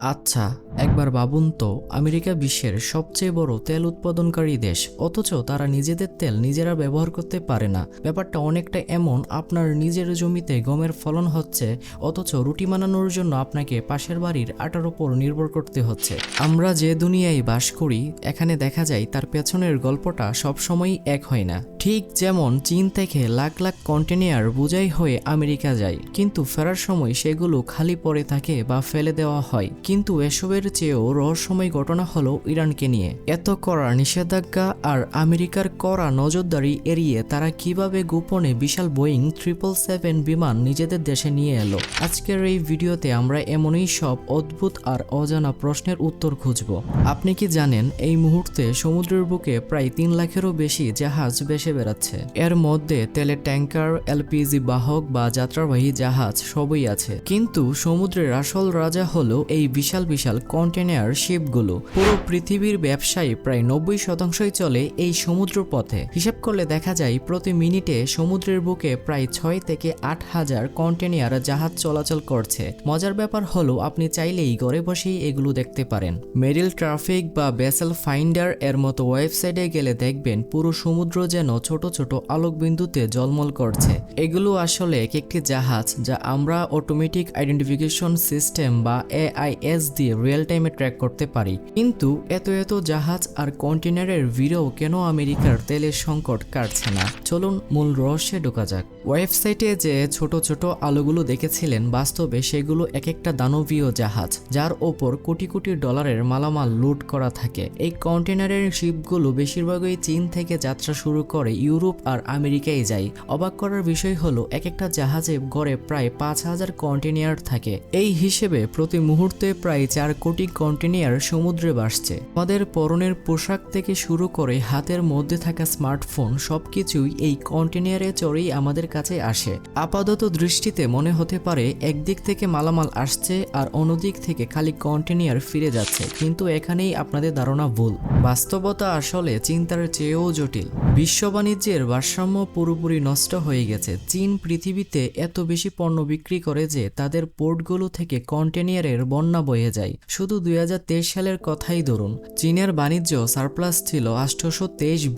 আচ্ছা একবার ভাবুন তো, আমেরিকা বিশ্বের সবচেয়ে বড় তেল উৎপাদনকারী দেশ, অথচ তারা নিজেদের তেল নিজেরা ব্যবহার করতে পারে না। ব্যাপারটা অনেকটা এমন, আপনার নিজের জমিতে গমের ফলন হচ্ছে, অথচ রুটি বানানোর জন্য আপনাকে পাশের বাড়ির আটার ওপর নির্ভর করতে হচ্ছে। আমরা যে দুনিয়ায় বাস করি, এখানে দেখা যায় তার পেছনের গল্পটা সবসময়ই এক হয় না। ঠিক যেমন চীন থেকে লাখ লাখ কন্টেনার বোঝাই হয়ে আমেরিকা যায়, কিন্তু ফেরার সময় সেগুলো খালি পড়ে থাকে বা ফেলে দেওয়া হয়। কিন্তু এসবের চেয়েও রহস্যময় ঘটনা হলো ইরানকে নিয়ে। এত করা নিষেধাজ্ঞা আর আমেরিকার করা নজরদারি এড়িয়ে তারা কীভাবে গোপনে বিশাল বোয়িং ট্রিপল সেভেন বিমান নিজেদের দেশে নিয়ে এলো? আজকের এই ভিডিওতে আমরা এমনই সব অদ্ভুত আর অজানা প্রশ্নের উত্তর খুঁজব। আপনি কি জানেন, এই মুহূর্তে সমুদ্রের বুকে প্রায় তিন লাখেরও বেশি জাহাজ ভেসে বেড়াচ্ছে। এর মধ্যে তেলের ট্যাঙ্কার এলপিজি বাহক, বা যাত্রাবাহী জাহাজ সবই আছে। কিন্তু সমুদ্রের আসল রাজা হলো এই বিশাল বিশাল কন্টেনার শিপগুলো। পুরো পৃথিবীর ব্যবসায়ী প্রায় নব্বই শতাংশই চলে এই সমুদ্র পথে হিসাব করলে দেখা যায়, প্রতি মিনিটে সমুদ্রের বুকে প্রায় ছয় থেকে আট হাজার কন্টেনার জাহাজ চলাচল করছে। মজার ব্যাপার হলো, আপনি চাইলেই ঘরে বসেই এগুলো দেখতে পারেন। মেরিল ট্রাফিক বা বেসেল ফাইন্ডার এর মতো ওয়েবসাইটে গেলে দেখবেন পুরো সমুদ্র যেন ছোট ছোট আলোকবিন্দুতে জলমল করছে। এগুলো আসলে এক একটি জাহাজ যা আমরা অটোমেটিক আইডেন্টিফিকেশন সিস্টেম বা এআইএস দিয়ে রিয়েল টাইমে ট্র্যাক করতে পারি। কিন্তু এত এত জাহাজ আর কন্টেনারের ভিড়েও কেন আমেরিকার তেলের সংকট কাটছে না? চলুন মূল রহস্যে ঢোকা যাক। ওয়েবসাইটে যে ছোট ছোট আলোগুলো দেখেছিলেন, বাস্তবে সেগুলো এক একটা দানবীয় জাহাজ, যার ওপর কোটি কোটি ডলারের মালামাল লুট করা থাকে। এই কন্টেনারের শিপগুলো বেশিরভাগই চীন থেকে যাত্রা শুরু করে ইউরোপ আর আমেরিকায় যায় অবাক করার বিষয় হলো, এক একটা জাহাজে গড়ে প্রায় পাঁচ হাজার কন্টেনিয়ার থাকে। এই হিসেবে প্রতি মুহূর্তে প্রায় চার কোটি কন্টেনিয়ার সমুদ্রে ভাসছে। আমাদের পরনের পোশাক থেকে শুরু করে হাতের মধ্যে থাকা স্মার্টফোন সবকিছুই এই কন্টেনারে চড়েই আমাদের কাছে আসে। আপাতত দৃষ্টিতে মনে হতে পারে, একদিক থেকে মালামাল আসছে আর অন্যদিক থেকে খালি কন্টেনিয়ার ফিরে যাচ্ছে। কিন্তু এখানেই আপনাদের ধারণা ভুল। বাস্তবতা আসলে চিন্তার চেয়েও জটিল। বিশ্ব বাণিজ্যের ভারসাম্য পুরোপুরি নষ্ট হয়ে গেছে। চীন পৃথিবীতে এত বেশি পণ্য বিক্রি করে যে তাদের পোর্টগুলো থেকে কন্টেনিয়ারের বন্যা বয়ে যায়। শুধু দুই হাজার তেইশ সালের কথাই ধরুন, চীনের বাণিজ্য সারপ্লাস ছিল আটশোশো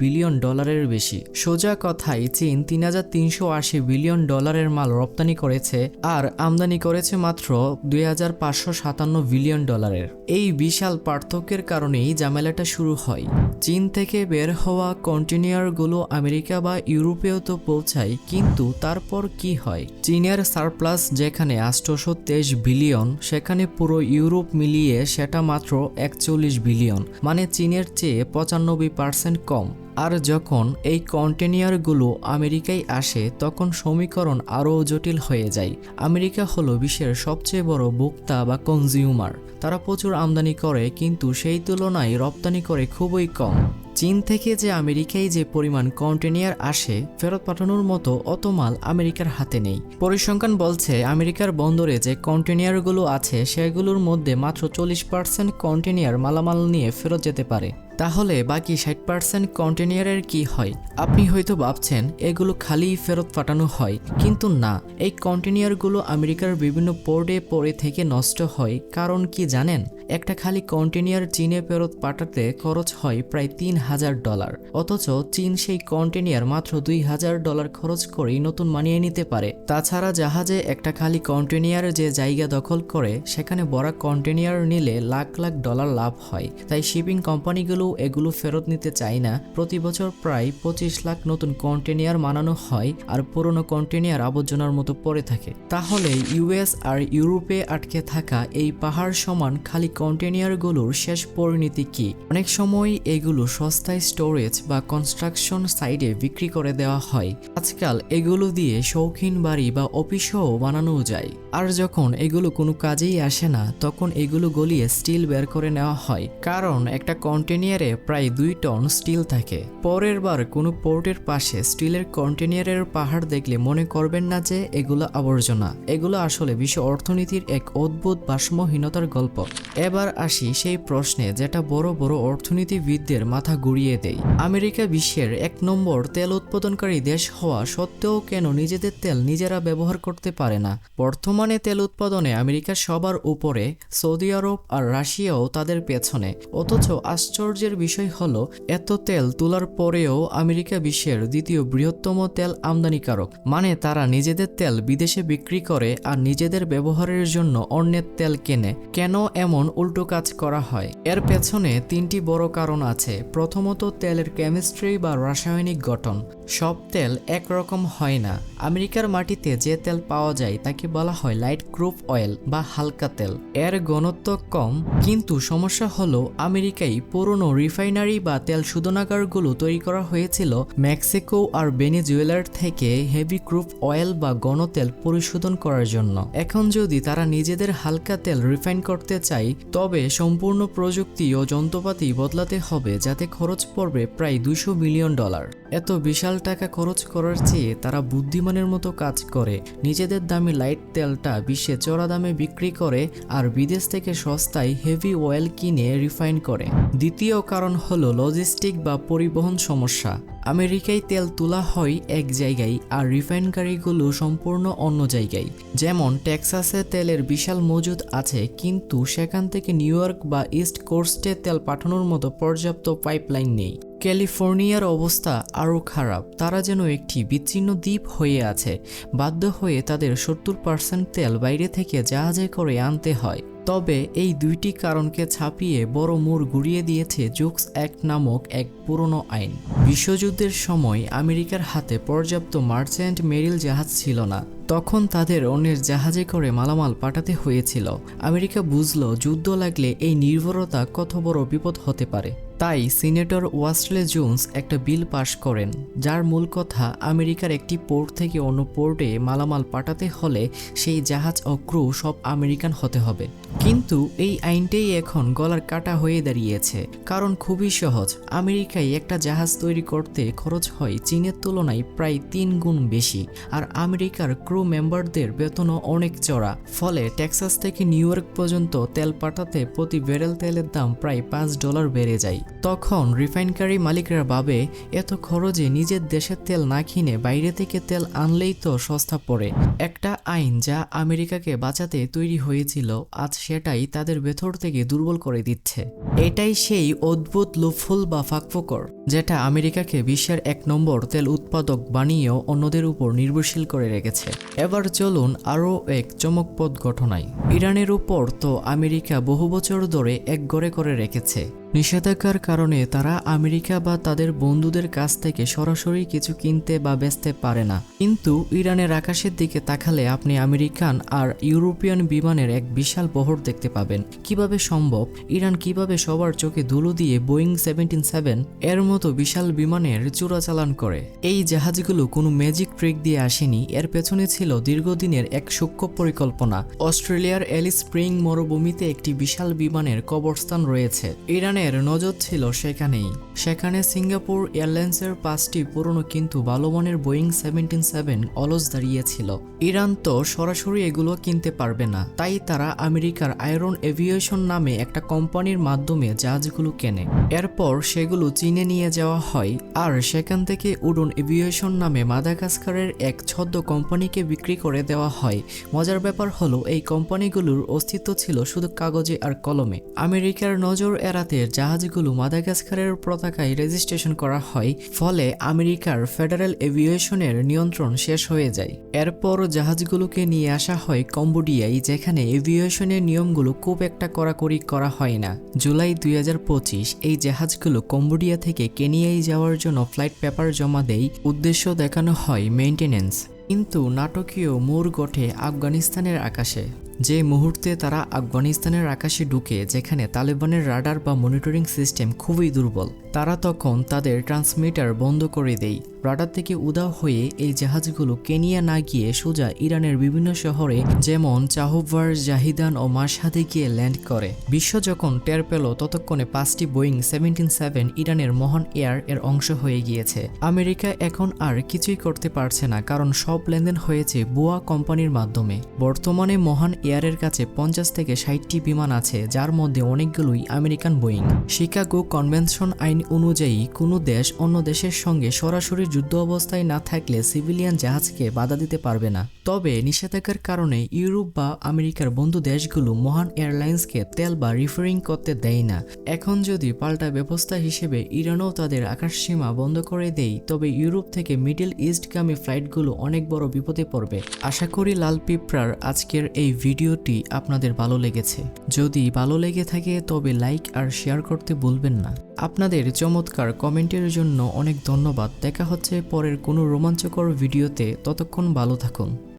বিলিয়ন ডলারের বেশি। সোজা কথায় চীন তিন হাজার তিনশো আশি বিলিয়ন ডলারের মাল রপ্তানি করেছে আর আমদানি করেছে মাত্র দুই হাজার পাঁচশো সাতান্ন বিলিয়ন ডলারের। এই বিশাল পার্থক্যের কারণেই ঝামেলাটা শুরু হয়। চীন থেকে বের হওয়া কন্টেনারগুলো আমেরিকা বা ইউরোপেও তো পৌঁছায়, কিন্তু তারপর কি হয়? চীনের সারপ্লাস যেখানে আটশোশো তেইশ বিলিয়ন, সেখানে পুরো ইউরোপ মিলিয়ে সেটা মাত্র একচল্লিশ বিলিয়ন মানে চীনের চেয়ে পঁচানব্বই পার্সেন্ট কম। আর যখন এই কন্টেনিয়ারগুলো আমেরিকায় আসে, তখন সমীকরণ আরও জটিল হয়ে যায়। আমেরিকা হলো বিশ্বের সবচেয়ে বড় ভোক্তা বা কনজিউমার তারা প্রচুর আমদানি করে, কিন্তু সেই তুলনায় রপ্তানি করে খুবই কম। চীন থেকে যে আমেরিকায় যে পরিমাণ কন্টেনিয়ার আসে, ফেরত পাঠানোর মতো অত মাল আমেরিকার হাতে নেই। পরিসংখ্যান বলছে, আমেরিকার বন্দরে যে কন্টেনিয়ারগুলো আছে, সেগুলোর মধ্যে মাত্র চল্লিশ পার্সেন্ট কন্টেনিয়ার মালামাল নিয়ে ফেরত যেতে পারে। তাহলে বাকি ষাট পার্সেন্ট কন্টেনিয়ারের কি হয়? আপনি হয়তো ভাবছেন, এগুলো খালি ফেরত পাঠানো হয়। কিন্তু না, এই কন্টেনিয়ারগুলো আমেরিকার বিভিন্ন পোর্টে পড়ে থেকে নষ্ট হয়। কারণ কি জানেন? একটা খালি কন্টেনিয়ার চীনে ফেরত পাঠাতে খরচ হয় প্রায় তিন হাজার ডলার। অথচ চীন সেই কন্টেনিয়ার মাত্র দুই হাজার ডলার খরচ করেই নতুন মানিয়ে নিতে পারে। তাছাড়া জাহাজে একটা খালি কন্টেনিয়ার যে জায়গা দখল করে, সেখানে বড় কন্টেনিয়ার নিলে লাখ লাখ ডলার লাভ হয়। তাই শিপিং কোম্পানিগুলো এগুলো ফেরত নিতে চায় না। প্রতি বছর প্রায় পঁচিশ লাখ নতুন কন্টেনিয়ার মানানো হয় আর পুরনো কন্টেনিয়ার আবর্জনার মতো পড়ে থাকে। তাহলে ইউএস আর ইউরোপে আটকে থাকা এই পাহাড় সমান খালি কন্টেনারগুলোর শেষ পরিণতি কি? অনেক সময় এগুলো সস্তায় স্টোরেজ বা কনস্ট্রাকশন সাইডে বিক্রি করে দেওয়া হয়। আজকাল এগুলো দিয়ে শৌখিন বাড়ি বা অফিসও বানানো যায়। আর যখন এগুলো কোনো কাজেই আসে না, তখন এগুলো গলিয়ে স্টিল বের করে নেওয়া হয়। কারণ একটা কন্টেনিয়ারে প্রায় দুই টন স্টিল থাকে। পরের বার কোনো পোর্টের পাশে স্টিলের কন্টেনিয়ারের পাহাড় দেখলে মনে করবেন না যে এগুলো আবর্জনা। এগুলো আসলে বিশ্ব অর্থনীতির এক অদ্ভুত ভারসাম্যহীনতার গল্প। এবার আসি সেই প্রশ্নে যেটা বড় বড় অর্থনীতিবিদদের মাথা ঘুরিয়ে দেয়। আমেরিকা বিশ্বের এক নম্বর তেল উৎপাদনকারী দেশ হওয়া সত্ত্বেও কেন নিজেদের তেল নিজেরা ব্যবহার করতে পারে না? বর্তমানে তেল উৎপাদনে আমেরিকা সবার উপরে, সৌদি আরব আর রাশিয়াও তাদের পেছনে। অথচ আশ্চর্যের বিষয় হলো, এত তেল তোলার পরেও আমেরিকা বিশ্বের দ্বিতীয় বৃহত্তম তেল আমদানিকারক। মানে তারা নিজেদের তেল বিদেশে বিক্রি করে আর নিজেদের ব্যবহারের জন্য অন্যের তেল কেনে। কেন এমন উল্টো কাজ করা হয়। এর পেছনে তিনটি বড় কারণ আছে। প্রথমত, তেলের কেমিস্ট্রি বা রাসায়নিক গঠন। সব তেল একরকম হয় না। আমেরিকার মাটিতে যে তেল পাওয়া যায় তাকে বলা হয় লাইট ক্রুপ অয়েল বা হালকা তেল। এর ঘনত্ব কম, কিন্তু সমস্যা হলো আমেরিকায় পুরনো রিফাইনারি বা তেল শোধনাগারগুলো তৈরি করা হয়েছিল মেক্সিকো আর ভেনেজুয়েলার থেকে হেভি ক্রুপ অয়েল বা গণতেল পরিশোধন করার জন্য। এখন যদি তারা নিজেদের হালকা তেল রিফাইন করতে চায়, তবে সম্পূর্ণ প্রযুক্তি ও যন্ত্রপাতি বদলাতে হবে, যাতে খরচ পড়বে প্রায় দুশো মিলিয়ন ডলার। এত বিশাল টাকা খরচ করার চেয়ে তারা বুদ্ধিমানের মতো কাজ করে। নিজেদের দামি লাইট তেলটা বিশ্বে চড়া দামে বিক্রি করে আর বিদেশ থেকে সস্তায় হেভি অয়েল কিনে রিফাইন করে। দ্বিতীয় কারণ হলো লজিস্টিক বা পরিবহন সমস্যা। আমেরিকায় তেল তোলা হয় এক জায়গায় আর রিফাইন গাড়িগুলো সম্পূর্ণ অন্য জায়গায়। যেমন টেক্সাসে তেলের বিশাল মজুদ আছে, কিন্তু সেখান থেকে নিউ ইয়র্ক বা ইস্ট কোস্টে তেল পাঠানোর মতো পর্যাপ্ত পাইপলাইন নেই। ক্যালিফোর্নিয়ার অবস্থা আরও খারাপ। তারা যেন একটি বিচ্ছিন্ন দ্বীপ হয়ে আছে। বাধ্য হয়ে তাদের সত্তর পার্সেন্ট তেল বাইরে থেকে জাহাজে করে আনতে হয়। তবে এই দুইটি কারণকে ছাপিয়ে বড় মোড় ঘুরিয়ে দিয়েছে জুক্স অ্যাক্ট নামক এক পুরনো আইন। বিশ্বযুদ্ধের সময় আমেরিকার হাতে পর্যাপ্ত মার্চেন্ট মেরিল জাহাজ ছিল না। তখন তাদের অন্যের জাহাজে করে মালামাল পাঠাতে হয়েছিল। আমেরিকা বুঝল, যুদ্ধ লাগলে এই নির্ভরতা কত বড় বিপদ হতে পারে। তাই সিনেটর ওয়াস্টলে জোন্স একটা বিল পাশ করেন, যার মূল কথা আমেরিকার একটি পোর্ট থেকে অন্য পোর্টে মালামাল পাঠাতে হলে সেই জাহাজ ও ক্রু সব আমেরিকান হতে হবে। কিন্তু এই আইনটাই এখন গলার কাটা হয়ে দাঁড়িয়েছে। কারণ খুবই সহজ, আমেরিকায় একটা জাহাজ তৈরি করতে খরচ হয় চীনের তুলনায় প্রায় তিন গুণ বেশি, আর আমেরিকার ক্রু মেম্বারদের বেতনও অনেক চড়া। ফলে টেক্সাস থেকে নিউ ইয়র্ক পর্যন্ত তেল পাঠাতে প্রতি ব্যারেল তেলের দাম প্রায় পাঁচ ডলার বেড়ে যায়। তখন রিফাইনকারী মালিকরা ভাবে, এত খরচে নিজের দেশের তেল না কিনে বাইরে থেকে তেল আনলেই তো সস্তা পড়ে। একটা আইন যা আমেরিকাকে বাঁচাতে তৈরি হয়েছিল, আজ সেটাই তাদের ভেতর থেকে দুর্বল করে দিচ্ছে। এটাই সেই অদ্ভুত লুফুল বা ফাঁকফোকর, যেটা আমেরিকাকে বিশ্বের এক নম্বর তেল উৎপাদক বানিয়েও অন্যদের উপর নির্ভরশীল করে রেখেছে। এবার চলুন আরও এক চমকপদ ঘটনায়। ইরানের উপর তো আমেরিকা বহু বছর ধরে এক গড়ে করে রেখেছে। নিষেধাজ্ঞার কারণে তারা আমেরিকা বা তাদের বন্ধুদের কাছ থেকে সরাসরি কিছু কিনতে বা বেচতে পারে না। কিন্তু ইরানের আকাশের দিকে তাকালে আপনি আমেরিকান আর ইউরোপিয়ান বিমানের এক বিশাল বহর দেখতে পাবেন। কীভাবে সম্ভব? ইরান কীভাবে সবার চোখে ধুলো দিয়ে বোয়িং সেভেন্টিন সেভেন এর মতো বিশাল বিমানের চোরাচালান করে? এই জাহাজগুলো কোনো ম্যাজিক ট্রিক দিয়ে আসেনি, এর পেছনে ছিল দীর্ঘদিনের এক সূক্ষ্ম পরিকল্পনা। অস্ট্রেলিয়ার এলিস স্প্রিং মরুভূমিতে একটি বিশাল বিমানের কবরস্থান রয়েছে। ইরানের নজর ছিল সেখানেই। সেখানে সিঙ্গাপুর এয়ারলাইন্সের পাঁচটি পুরনো কিন্তু ভালো বোয়িং সেভেন্টিন সেভেন অলস দাঁড়িয়েছিল। ইরান তো সরাসরি এগুলো কিনতে পারবে না। তাই তারা আমেরিকার আয়রন এভিয়েশন নামে একটা কোম্পানির মাধ্যমে জাহাজগুলো কেনে। এরপর সেগুলো চীনে নিয়ে যাওয়া হয় আর সেখান থেকে উডন এভিয়েশন নামে মাদাগাস্কারের এক ছদ্ম কোম্পানিকে বিক্রি করে দেওয়া হয়। মজার ব্যাপার হলো, এই কোম্পানিগুলোর অস্তিত্ব ছিল শুধু কাগজে আর কলমে। আমেরিকার নজর এড়াতে জাহাজগুলো মাদাগাস্কারের পতাকায় রেজিস্ট্রেশন করা হয়, ফলে আমেরিকার ফেডারেল এভিয়েশনের নিয়ন্ত্রণ শেষ হয়ে যায়। এরপর জাহাজগুলোকে নিয়ে আসা হয় কম্বোডিয়ায়, যেখানে এভিয়েশনের নিয়মগুলো খুব একটা কড়াকড়ি করা হয় না। জুলাই দুই হাজার পঁচিশ, এই জাহাজগুলো কম্বোডিয়া থেকে কেনিয়ায় যাওয়ার জন্য ফ্লাইট পেপার জমা দেয়, উদ্দেশ্য দেখানো হয় মেইনটেনেন্স কিন্তু নাটকীয় মোড় গঠে আফগানিস্তানের আকাশে। যে মুহূর্তে তারা আফগানিস্তানের আকাশে ঢুকে, যেখানে তালেবানের রাডার বা মনিটরিং সিস্টেম খুবই দুর্বল, তারা তখন তাদের ট্রান্সমিটার বন্ধ করে দেয়। রাডার থেকে উদাও হয়ে এই জাহাজগুলো কেনিয়া না গিয়ে সোজা ইরানের বিভিন্ন শহরে, যেমন চাহুবার জাহিদান ও মাসহাদে গিয়ে ল্যান্ড করে। বিশ্ব যখন টের পেল, ততক্ষণে পাঁচটি বোয়িং সেভেন্টিন সেভেন ইরানের মহান এয়ার এর অংশ হয়ে গিয়েছে। আমেরিকা এখন আর কিছুই করতে পারছে না, কারণ সব লেনদেন হয়েছে বুয়া কোম্পানির মাধ্যমে। বর্তমানে মহান এয়ারের কাছে পঞ্চাশ থেকে ষাটটি বিমান আছে, যার মধ্যে অনেকগুলোই আমেরিকান বোয়িং। শিকাগো কনভেনশন আইন অনুযায়ী, কোনো দেশ অন্য দেশের সঙ্গে সরাসরি যুদ্ধ অবস্থায় না থাকলে সিভিলিয়ান জাহাজকে বাধা দিতে পারবে না। তবে নিষেধাজ্ঞার কারণে ইউরোপ বা আমেরিকার বন্ধু দেশগুলো মহান এয়ারলাইন্সকে তেল বা রিফারিং করতে দেয় না। এখন যদি পাল্টা ব্যবস্থা হিসেবে ইরানও তাদের আকাশসীমা বন্ধ করে দেয়, তবে ইউরোপ থেকে মিডল ইস্টগামী ফ্লাইটগুলো অনেক বড় বিপদে পড়বে। আশা করি লাল পিঁপড়ার আজকের এই ভিডিওটি আপনাদের ভালো লেগেছে। যদি ভালো লেগে থাকে, তবে লাইক আর শেয়ার করতে ভুলবেন না। আপনাদের চমৎকার কমেন্টের জন্য অনেক ধন্যবাদ। দেখা হচ্ছে পরের কোনো রোমাঞ্চকর ভিডিওতে। ততক্ষণ ভালো থাকুন।